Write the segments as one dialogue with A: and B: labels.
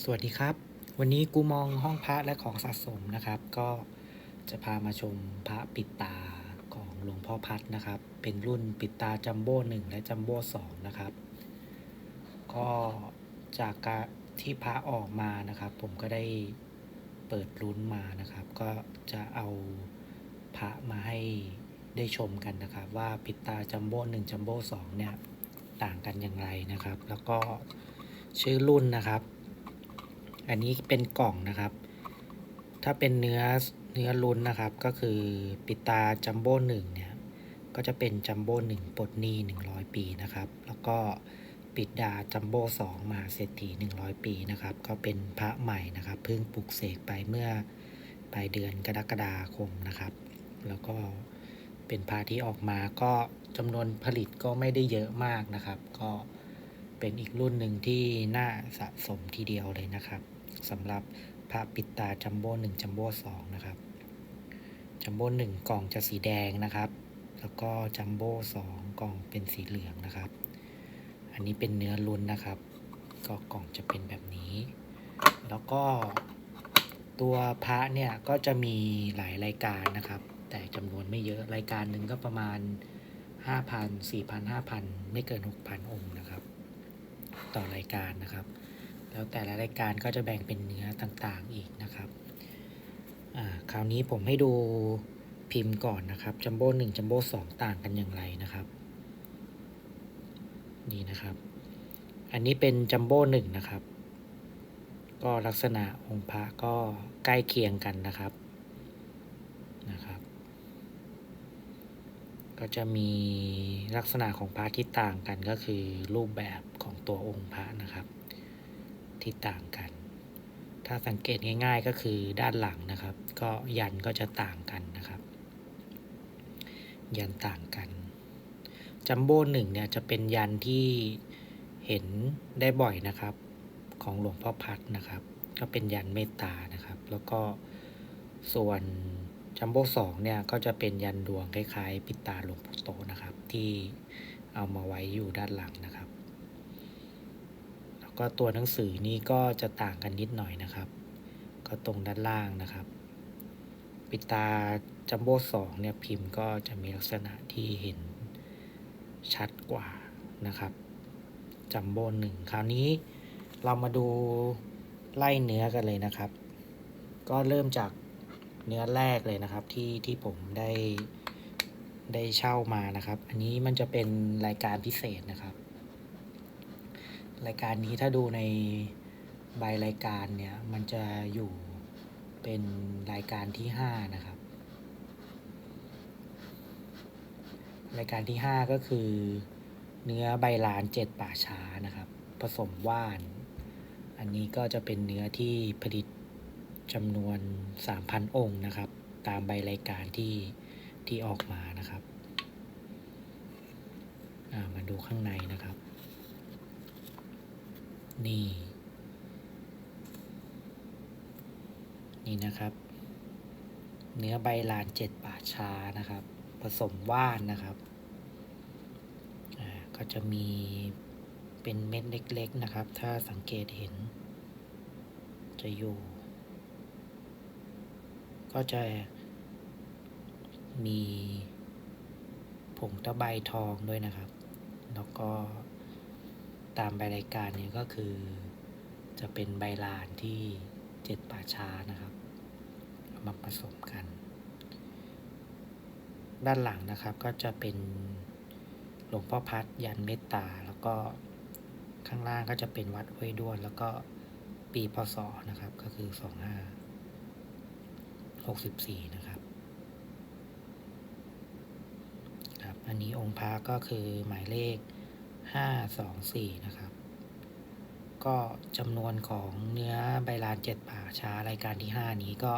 A: สวัสดีครับ วันนี้กูมองห้องพระและของสะสมนะครับ ก็จะพามาชมพระปิดตาของหลวงพ่อพัดนะครับ เป็นรุ่นปิดตาจัมโบ้หนึ่งและจัมโบ้สองนะครับ ก็จากการที่พระออกมานะครับ ผมก็ได้เปิดลุ้นมานะครับ ก็จะเอาพระมาให้ได้ชมกันนะครับ ว่าปิดตาจัมโบ้หนึ่งจัมโบ้สองเนี่ยต่างกันอย่างไรนะครับ แล้วก็ชื่อรุ่นนะครับ อันนี้เป็นกล่องนะครับ ถ้าเป็นเนื้อเนื้อลุ้นนะครับ ก็คือปิตาจัมโบ้หนึ่งเนี่ย ก็จะเป็นจัมโบ้หนึ่งปลดหนี้หนึ่งร้อยปีนะครับ แล้วก็ปิดดาจัมโบ้สองมาเศรษฐีหนึ่งร้อยปีนะครับ ก็เป็นพระใหม่นะครับ เพิ่งปลุกเสกไปเมื่อปลายเดือนกรกฎาคมนะครับ แล้วก็เป็นพระที่ออกมาก็จำนวนผลิตก็ไม่ได้เยอะมากนะครับ ก็เป็นอีกรุ่นหนึ่งที่น่าสะสมทีเดียวเลยนะครับ สำหรับพระปิดตาจัมโบ้หนึ่งจัมโบ้สองนะครับจัมโบ้หนึ่งกล่องจะสีแดงนะครับ แล้วก็จัมโบ้สองกล่องเป็นสีเหลืองนะครับ อันนี้เป็นเนื้อลุ้นนะครับ ก็กล่องจะเป็นแบบนี้ แล้วก็ตัวพระเนี่ยก็จะมีหลายรายการนะครับ แต่จำนวนไม่เยอะรายการหนึ่งก็ประมาณ 5,000 4,000 5,000 ไม่เกิน 6,000 องค์นะครับ ต่อรายการนะครับ แล้วแต่ละรายการก็จะแบ่งเป็นเนื้อต่างๆอีกนะครับอ่าคราวนี้ผมให้ดูพิมพ์ก่อนนะครับจัมโบ้หนึ่งจัมโบ้สองต่างกันอย่างไรนะครับ นี่นะครับ อันนี้เป็นจัมโบ้หนึ่งนะครับ ก็ลักษณะองค์พระก็ใกล้เคียงกันนะครับนะครับ ก็จะมีลักษณะของพระที่ต่างกันก็คือรูปแบบของตัวองค์พระนะครับ ที่ต่างกัน ถ้าสังเกตง่าย ๆก็คือด้านหลังนะครับ ก็ยันก็จะต่างกันนะครับ ยันต่างกัน จัมโบ้หนึ่งเนี่ยจะเป็นยันที่เห็นได้บ่อยนะครับ ของหลวงพ่อพัดนะครับ ก็เป็นยันเมตตานะครับ แล้วก็ส่วนจัมโบ้สองเนี่ยก็จะเป็นยันดวงคล้ายๆ ปิตาหลวงปู่โตนะครับ ที่เอามาไว้อยู่ด้านหลังนะครับ ก็ตัวหนังสือนี่ก็จะต่างกันนิดหน่อยนะครับ ก็ตรงด้านล่างนะครับ ปิตาจัมโบ้สองเนี่ยพิมพ์ก็จะมีลักษณะที่เห็นชัดกว่านะครับจัมโบ้หนึ่งคราวนี้เรามาดูไล่เนื้อกันเลยนะครับ ก็เริ่มจากเนื้อแรกเลยนะครับที่ที่ผมได้ได้เช่ามานะครับ อันนี้มันจะเป็นรายการพิเศษนะครับ รายการนี้ถ้าดูในใบรายการเนี่ยมันจะอยู่เป็นรายการที่ห้านะครับ รายการที่ห้าก็คือเนื้อใบลานเจ็ดป่าช้านะครับ ผสมว่าน อันนี้ก็จะเป็นเนื้อที่ผลิตจำนวน 3,000 องค์นะครับ ตามใบรายการที่ที่ออกมานะครับ มาดูข้างในนะครับ นี่ นี่นะครับ เนื้อใบลานเจ็ดป่าช้านะครับ ผสมว่านนะครับอ่าก็จะมีเป็นเม็ดเล็ก ๆนะครับ ถ้าสังเกตเห็น จะอยู่ ก็จะมีผงตะไบทองด้วยนะครับ แล้วก็ ตามใบรายการเนี่ยก็คือ จะเป็นใบลานที่เจ็ดป่าช้านะครับมาผสมกัน ด้านหลังนะครับก็จะเป็นหลวงพ่อพัดยันเมตตา แล้วก็ข้างล่างก็จะเป็นวัดห้วยด้วน แล้วก็ปีพศนะครับ ก็คือสองห้าหกสิบสี่นะครับครับ อันนี้องค์พระก็คือหมายเลข ห้าสองสี่นะครับ ก็จำนวนของเนื้อใบลานเจ็ดป่าช้ารายการที่ห้านี้ก็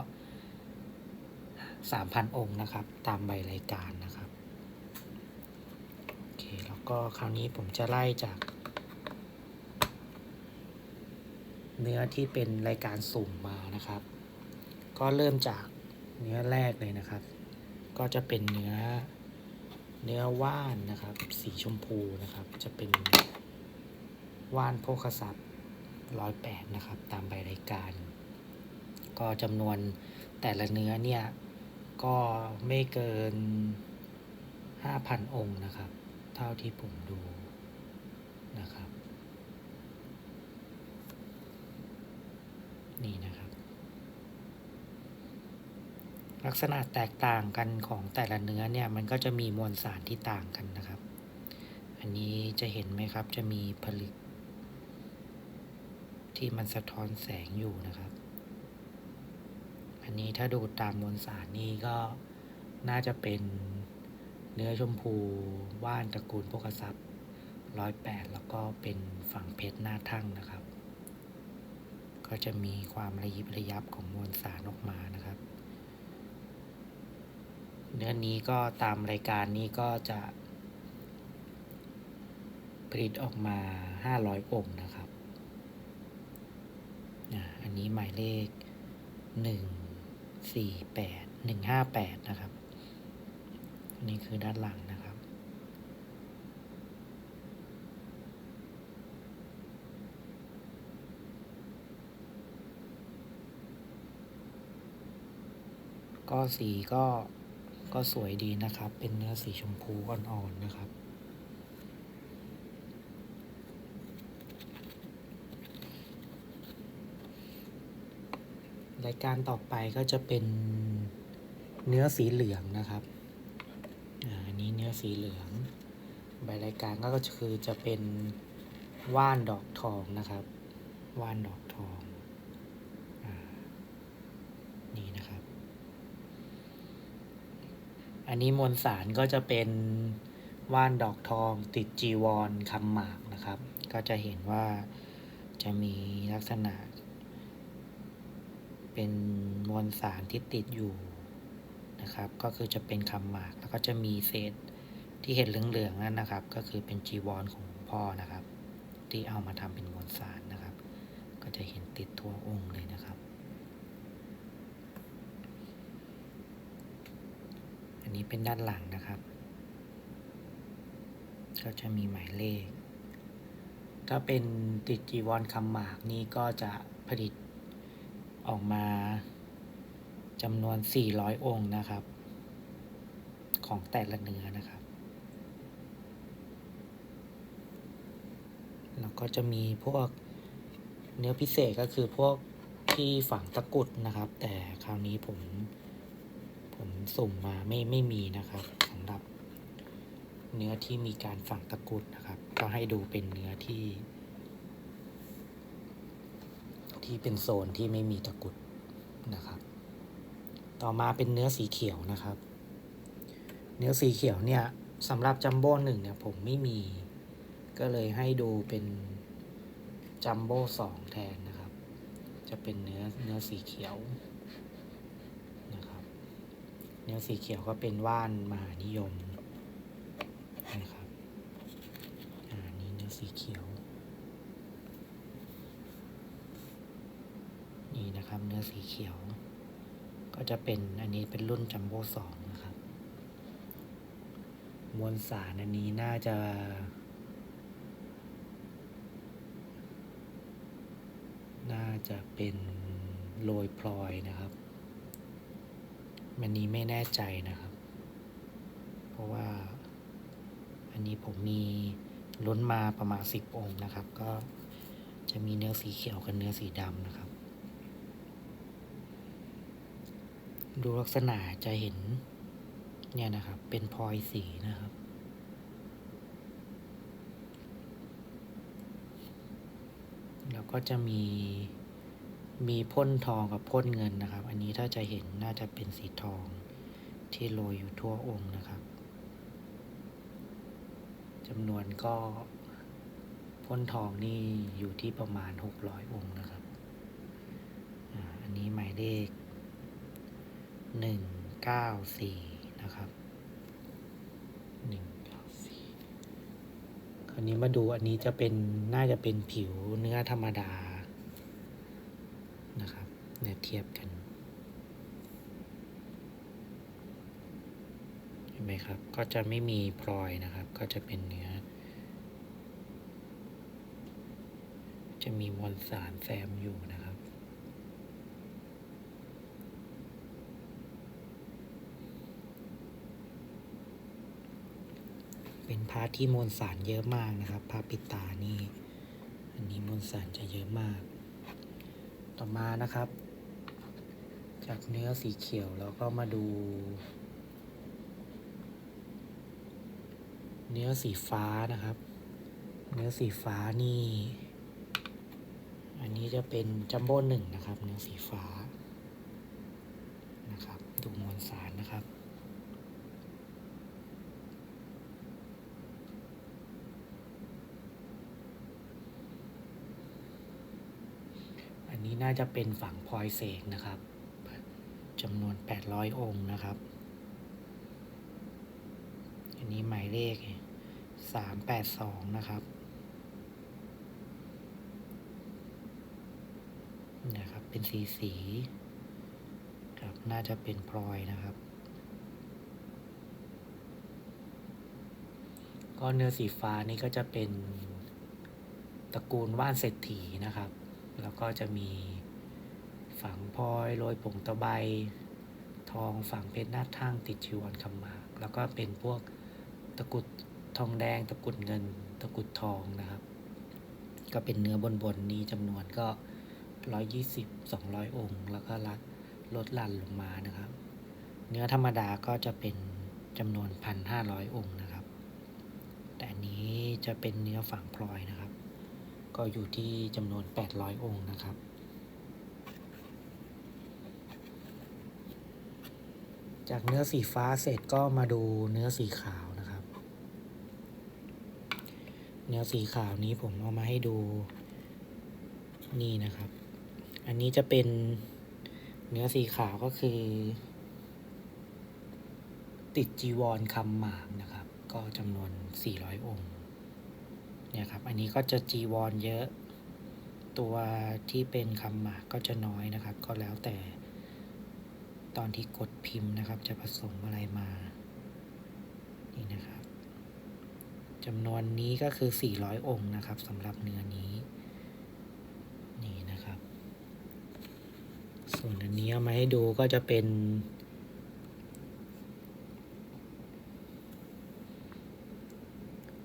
A: สามพันองค์นะครับ ตามใบรายการนะครับโอเคแล้วก็คราวนี้ผมจะไล่จาก เนื้อที่เป็นรายการสุ่มมานะครับ ก็เริ่มจากเนื้อแรกเลยนะครับ ก็จะเป็นเนื้อ เนื้อว่านนะครับ สีชมพูนะครับ จะเป็นว่านโพกษัตริย์ร้อยแปดนะครับ ตามใบรายการ ก็จำนวนแต่ละเนื้อเนี่ย ก็ไม่เกินห้าพันองค์นะครับ เท่าที่ผมดูนะครับ นี่นะครับ ลักษณะแตกต่างกันของแต่ละเนื้อเนี่ยมันก็จะมีมวลสารที่ต่างกันนะครับ อันนี้จะเห็นไหมครับจะมีผลึก ที่มันสะท้อนแสงอยู่นะครับ อันนี้ถ้าดูตามมวลสารนี่ก็น่าจะเป็นเนื้อชมพูว่านตระกูลพวกทรัพย์ร้อยแปดแล้วก็เป็นฝั่งเพชรหน้าทั่งนะครับ ก็จะมีความระยิบระยับของมวลสารออกมานะครับ เนื้อนี้ก็ตามรายการนี้ก็จะผลิตออกมา 500 องค์นะครับ อันนี้หมายเลข 148 158 นะครับ อันนี้คือด้านหลังนะครับ ก็สีก็ ก็สวยดีนะครับ เป็นเนื้อสีชมพูอ่อนๆนะครับ รายการต่อไปก็จะเป็นเนื้อสีเหลืองนะครับ อันนี้เนื้อสีเหลือง ใบรายการก็คือจะเป็นว่านดอกทองนะครับ ว่านดอกทองอนี่นะครับ อันนี้มวลสารก็จะเป็นว่านดอกทองติดจีวรคำหมากนะครับ ก็จะเห็นว่าจะมีลักษณะ เป็นมวลสารที่ติดอยู่นะครับ ก็คือจะเป็นคำหมากแล้วก็จะมีเศษที่เห็นเหลืองๆนั่นนะครับ ก็คือเป็นจีวรของพ่อนะครับ ที่เอามาทำเป็นมวลสารนะครับ ก็จะเห็นติดทั่วองค์เลยนะครับ อั นี้เป็นด้านหลังนะครับ ก็จะมีหมายเลข ถ้าเป็นติดจีวรคำหมากนี่ก็จะผลิตออกมาจำนวน 400 องค์นะครับ ของแต่ละเนื้อนะครับ แล้วก็จะมีพวกเนื้อพิเศษก็คือพวกที่ฝังตะกุดนะครับ แต่คราวนี้ผม ผมสุ่มมาไม่ไม่มีนะครับสำหรับเนื้อที่มีการฝังตะกรุดนะครับ ก็ให้ดูเป็นเนื้อที่ ที่เป็นโซนที่ไม่มีตะกรุดนะครับ ต่อมาเป็นเนื้อสีเขียวนะครับ เนื้อสีเขียวเนี่ยสำหรับจัมโบ้หนึ่งเนี่ยผมไม่มี ก็เลยให้ดูเป็นจัมโบ้สองแทนนะครับ จะเป็นเนื้อเนื้อสีเขียว นื้อสีเขียวก็เป็นว่านมหานิยมนะครับอ่านี่เนื้อสีเขียว นี่นะครับเนื้อสีเขียว ก็จะเป็นอันนี้เป็นรุ่นจัมโบ้สองนะครับ มวลสารอันนี้น่าจะน่าจะเป็นโรยพลอยนะครับ มันนี้ไม่แน่ใจนะครับ เพราะว่า อันนี้ผมมีล้นมาประมาณสิบองค์นะครับ ก็จะมีเนื้อสีเขียวกับเนื้อสีดำนะครับ ดูลักษณะจะเห็นเนี่ยนะครับ เป็นพลอยสีนะครับแล้วก็จะมี มีพ่นทองกับพ่นเงินนะครับ อันนี้ถ้าจะเห็นน่าจะเป็นสีทองที่โรยอยู่ทั่วองค์นะครับจำนวนก็พ่นทองนี่อยู่ที่ประมาณ 600 องค์นะครับ อันนี้หมายเลข 194 นะครับ 194 คราวนี้มาดูอันนี้จะเป็นน่าจะเป็นผิวเนื้อธรรมดา นะครับเนี่ยเทียบกัน เห็นไหมครับ ก็จะไม่มีพลอยนะครับ ก็จะเป็นเนื้อ จะมีมวลสารแซมอยู่นะครับเป็นพระที่มวลสารเยอะมากนะครับพระปิดตานี่ อันนี้มวลสารจะเยอะมาก ต่อมานะครับ จากเนื้อสีเขียวเราก็มาดู เนื้อสีฟ้านะครับ เนื้อสีฟ้านี่ อันนี้จะเป็นจัมโบ้หนึ่งนะครับ เนื้อสีฟ้านะครับ ดูมวลสารนะครับ อั น่าจะเป็นฝั่งพลอยเสกนะครับจำนวน 800 องค์นะครับ อันนี้หมายเลข 382 นะครับนะครับ เป็นสีสีครับน่าจะเป็นพลอยนะครับ ก็เนื้อสีฟ้านี่ก็จะเป็นตระกูลว่านเศรษฐีนะครับ แล้วก็จะมีฝังพลอยโรยผงตะไบทองฝังเพชรหน้าทั่งติดชีวรคำหมาก แล้วก็เป็นพวกตะกุดทองแดง ตะกุดเงิน ตะกุดทองนะครับ ก็เป็นเนื้อบนบนๆนี้จำนวนก็ร้อยยี่สิบสองร้อยองค์ แล้วก็ลัดลดหลั่นลงมานะครับ เนื้อธรรมดาก็จะเป็นจำนวนพันห้าร้อยองค์นะครับ แต่อันนี้จะเป็นเนื้อฝังพลอยนะครับ ก็อยู่ที่จำนวน 800 องค์นะครับ จากเนื้อสีฟ้าเสร็จก็มาดูเนื้อสีขาวนะครับ เนื้อสีขาวนี้ผมเอามาให้ดูนี่นะครับ อันนี้จะเป็นเนื้อสีขาวก็คือ ติดจีวรคำหมากนะครับ ก็จำนวน 400 องค์ เนี่ยครับ อันนี้ก็จะจีวรเยอะ ตัวที่เป็นคำหมากก็จะน้อยนะครับ ก็แล้วแต่ตอนที่กดพิมพ์นะครับ จะผสมอะไรมา นี่นะครับจำนวนนี้ก็คือ 400 องค์นะครับสำหรับเนื้อนี้ นี่นะครับ ส่วนอันนี้เอามาให้ดูก็จะเป็น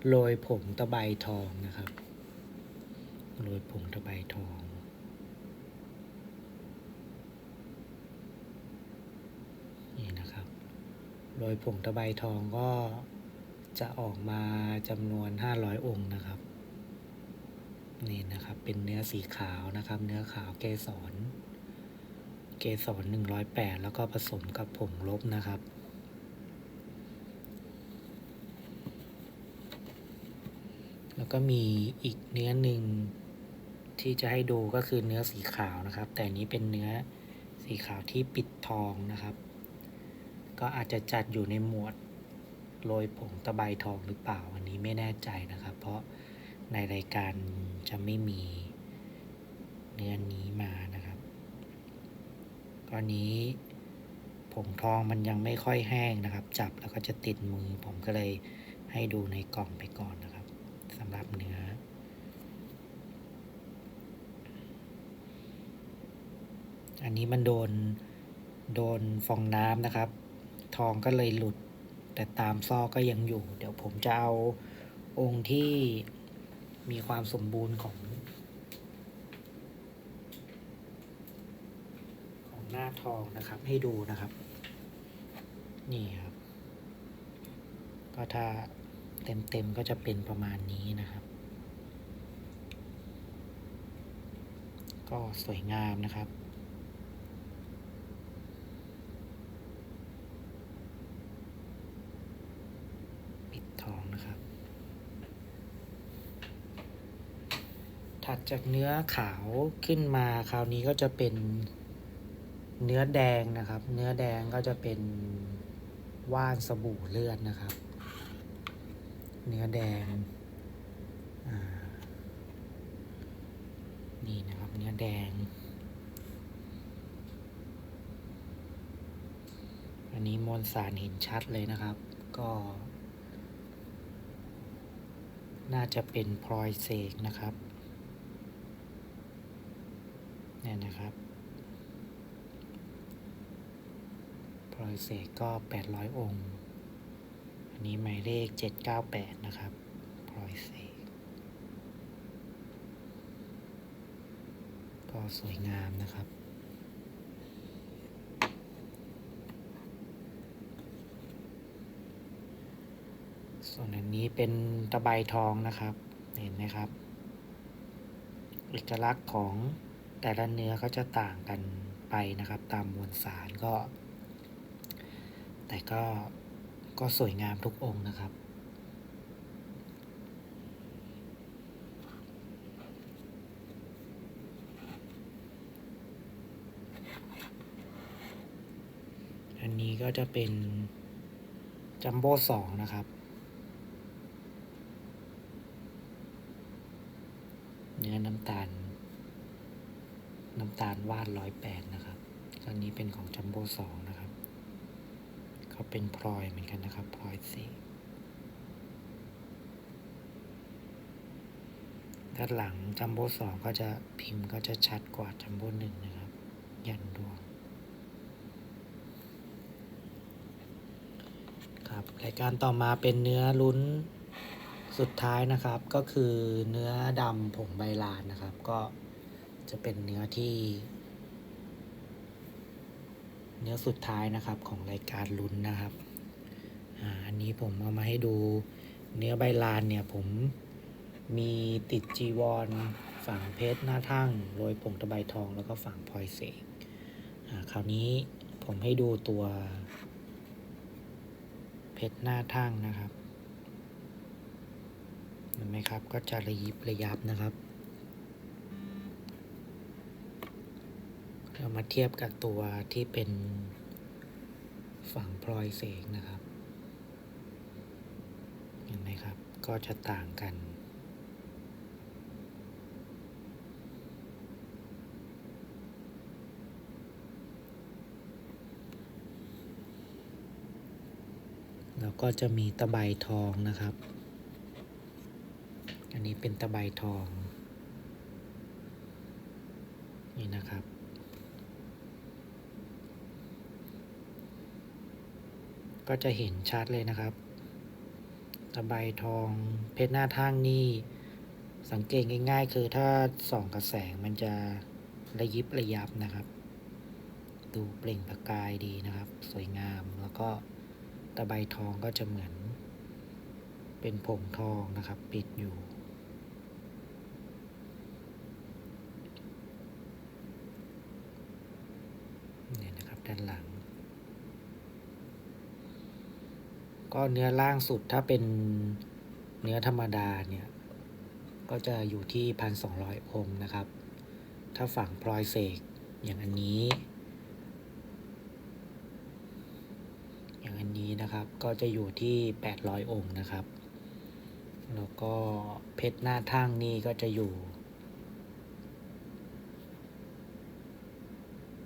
A: โรยผงตะไบทองนะครับโรยผงตะไบทองนี่นะครับโรยผงตะไบทองก็จะออกมาจำนวน 500 องค์นะครับนี่นะครับเป็นเนื้อสีขาวนะครับ เนื้อขาวเกสรเกสร108 แล้วก็ผสมกับผงลบนะครับ แล้วก็มีอีกเนื้อหนึ่งที่จะให้ดูก็คือเนื้อสีขาวนะครับ แต่นี้เป็นเนื้อสีขาวที่ปิดทองนะครับ ก็อาจจะจัดอยู่ในหมวดโรยผงตะไบทองหรือเปล่าอันนี้ไม่แน่ใจนะครับ เพราะในรายการจะไม่มีเนื้อนี้มานะครับก็นี้ผงทองมันยังไม่ค่อยแห้งนะครับ จับแล้วก็จะติดมือผมก็เลยให้ดูในกล่องไปก่อนนะ รับเนื้อ อันนี้มันโดนโดนฟองน้ำนะครับ ทองก็เลยหลุด แต่ตามซอกก็ยังอยู่ เดี๋ยวผมจะเอาองค์ที่มีความสมบูรณ์ของ ของหน้าทองนะครับ ให้ดูนะครับ นี่ครับ ก็ถ้า เต็มๆก็จะเป็นประมาณนี้นะครับ ก็สวยงามนะครับปิดทองนะครับ ถัดจากเนื้อขาวขึ้นมาคราวนี้ก็จะเป็นเนื้อแดงนะครับ เนื้อแดงก็จะเป็นว่านสบู่เลือดนะครับ เนื้อแดง นี่นะครับ เนื้อแดง อันนี้มวลสารเห็นชัดเลยนะครับ ก็ น่าจะเป็นพลอยเสกนะครับเนี่ยนะครับพลอยเสกก็ 800 องค์ อันนี้หมายเลข 798 นะครับพลอยเสกก็สวยงามนะครับส่วนอันนี้เป็นตะไบทองนะครับ เห็นไหมครับเอกลักษณ์ของแต่ละเนื้อก็จะต่างกันไปนะครับ ตามมวลสารก็ แต่ก็ ก็สวยงามทุกองค์นะครับอันนี้ก็จะเป็นจัมโบ้สองนะครับ เนื้อน้ำตาล น้ำตาลวาดร้อยแปดนะครับอันนี้เป็นของจัมโบ้สอง นะครับเขาเป็นพลอยเหมือนกันนะครับ พลอยสีด้านหลังจัมโบ้สองก็จะพิมพ์ก็จะชัดกว่าจัมโบ้หนึ่งนะครับ ยันดวงครับรายการต่อมาเป็นเนื้อลุ้นสุดท้ายนะครับ ก็คือเนื้อดำผงใบลานนะครับ ก็จะเป็นเนื้อที่ เนื้อสุดท้ายนะครับของรายการลุ้นนะครับอ่าอันนี้ผมเอามาให้ดูเนื้อใบลานเนี่ยผมมีติดจีวรฝั่งเพชรหน้าทั่งโรยผงตะไบทองแล้วก็ฝั่งพลอยเสกอ่าคราวนี้ผมให้ดูตัว เพชรหน้าทั่งนะครับเห็นไหมครับก็จะระยิบระยับนะครับ เรามาเทียบกับตัวที่เป็นฝั่งพลอยเสกนะครับ เห็นไหมครับ ก็จะต่างกัน แล้วก็จะมีตะไบทองนะครับ อันนี้เป็นตะไบทอง นี่นะครับ ก็จะเห็นชัดเลยนะครับ ตะไบทองเพชรหน้าทั่งนี่สังเกตง่าย ๆ คือถ้าส่องกระแสงมันจะระยิบระยับนะครับ ดูเปล่งประกายดีนะครับ สวยงามแล้วก็ตะไบทองก็จะเหมือน เป็นผงทองนะครับ ปิดอยู่ เนี่ยนะครับด้านหลัง ก็เนื้อล่างสุดถ้าเป็นเนื้อธรรมดาเนี่ย ก็จะอยู่ที่พันสองร้อยองค์นะครับ ถ้าฝั่งพลอยเสกอย่างอันนี้ อย่างอันนี้นะครับก็จะอยู่ที่800องค์นะครับ แล้วก็เพชรหน้าทั่งนี่ก็จะอยู่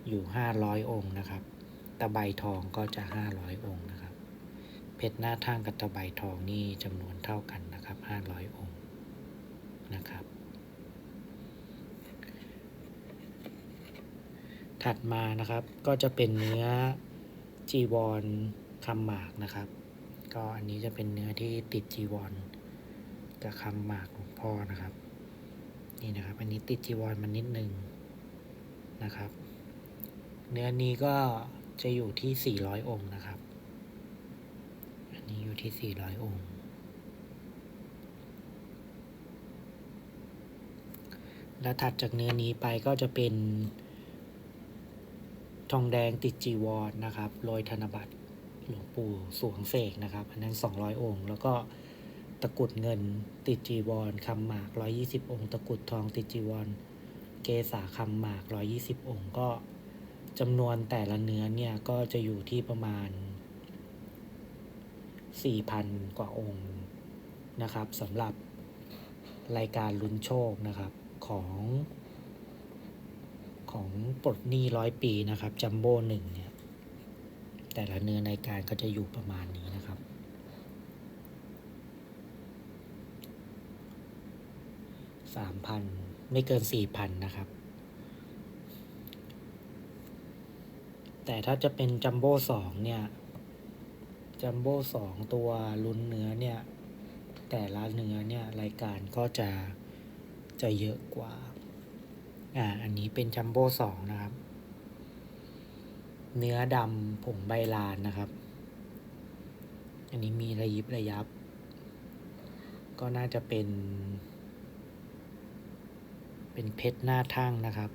A: อยู่500องค์นะครับ ตะไบทองก็จะ500องค์นะครับ ชรหน้าทั่งกับตะไบทองนี่จำนวนเท่ากันนะครับ 500 องค์นะครับ ถัดมานะครับก็จะเป็นเนื้อจีวรคำหมากนะครับ ก็อันนี้จะเป็นเนื้อที่ติดจีวรกับคำหมากหลวงพ่อนะครับ นี่นะครับ อันนี้ติดจีวรมันนิดนึงนะครับ เนื้อนี้ก็จะอยู่ที่ 400 องค์นะครับ อยู่ที่ 400 องค์ และถัดจากเนื้อนี้ไปก็จะเป็นทองแดงติดจีวรนะครับโรยธนบัตรหลวงปู่สวงเสกนะครับ อันนั้น 200 องค์ แล้วก็ตะกุดเงินติดจีวรคำหมาก 120 องค์ ตะกุดทองติดจีวร เกษาคำหมาก 120 องค์ ก็จำนวนแต่ละเนื้อเนี่ย ก็จะอยู่ที่ประมาณ 4,000 กว่าองค์นะครับสำหรับรายการลุ้นโชคนะครับของของปลดหนี้ร้อยปีนะครับจัมโบ้หนึ่งเนี่ยแต่ละเนื้อในการก็จะอยู่ประมาณนี้นะครับ สามพันไม่เกินสี่พันนะครับ แต่ถ้าจะเป็นจัมโบ้สองเนี่ย จัมโบ้สองตัวลุ้นเนื้อเนี่ย แต่ละเนื้อเนี่ย รายการก็จะจะเยอะกว่า อ่า อันนี้เป็นจัมโบ้สองนะครับ เนื้อดำผงใบลานนะครับ อันนี้มีระยิบระยับ ก็น่าจะเป็น เป็นเพชรหน้าทั่งนะครับ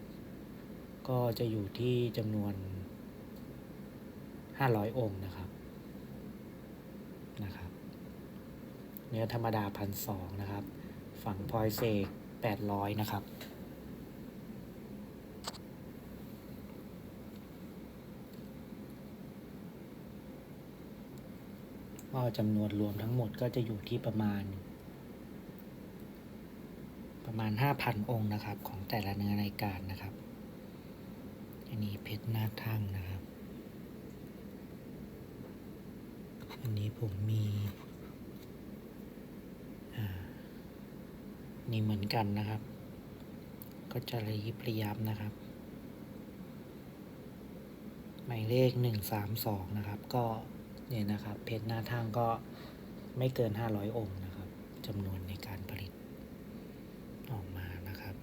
A: ก็จะอยู่ที่จำนวน 500 องค์นะครับนะครับ เนื้อธรรมดาพันสองนะครับ ฝั่งพลอยเซก800นะครับก็จำนวนรวมทั้งหมดก็จะอยู่ที่ประมาณ ประมาณ 5,000 องค์นะครับ ของแต่ละเนื้อรายการนะครับ อันนี้เพชรหน้าทั่งนะครับ อันนี้ผมมี อ่า นี่เหมือนกันนะครับ ก็จะระยิบระยับนะครับ หมายเลขหนึ่งสามสองนะครับ ก็เนี่ยนะครับ เพชรหน้าทั่งก็ไม่เกินห้าร้อยองค์นะครับจำนวนในการผลิตออกมานะครับ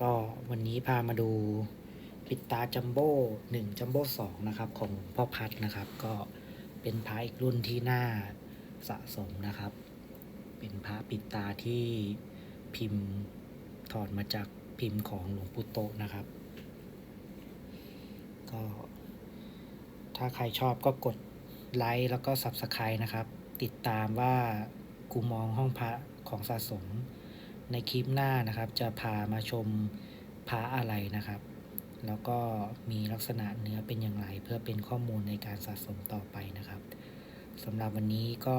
A: ก็วันนี้พามาดูปิดตาจัมโบ้หนึ่งจัมโบ้สองนะครับ ของหลวงพ่อพัดนะครับ ก็เป็นพระอีกรุ่นที่น่าสะสมนะครับ เป็นพระปิดตาที่พิมพ์ถอดมาจากพิมพ์ของหลวงปู่โตนะครับ ก็ถ้าใครชอบก็กดไลค์แล้วก็ Subscribe นะครับ ติดตามว่ากูมองห้องพระของสะสม ในคลิปหน้านะครับ จะพามาชมพระอะไรนะครับ แล้วก็มีลักษณะเนื้อเป็นอย่างไร เพื่อเป็นข้อมูลในการสะสมต่อไปนะครับสำหรับวันนี้ก็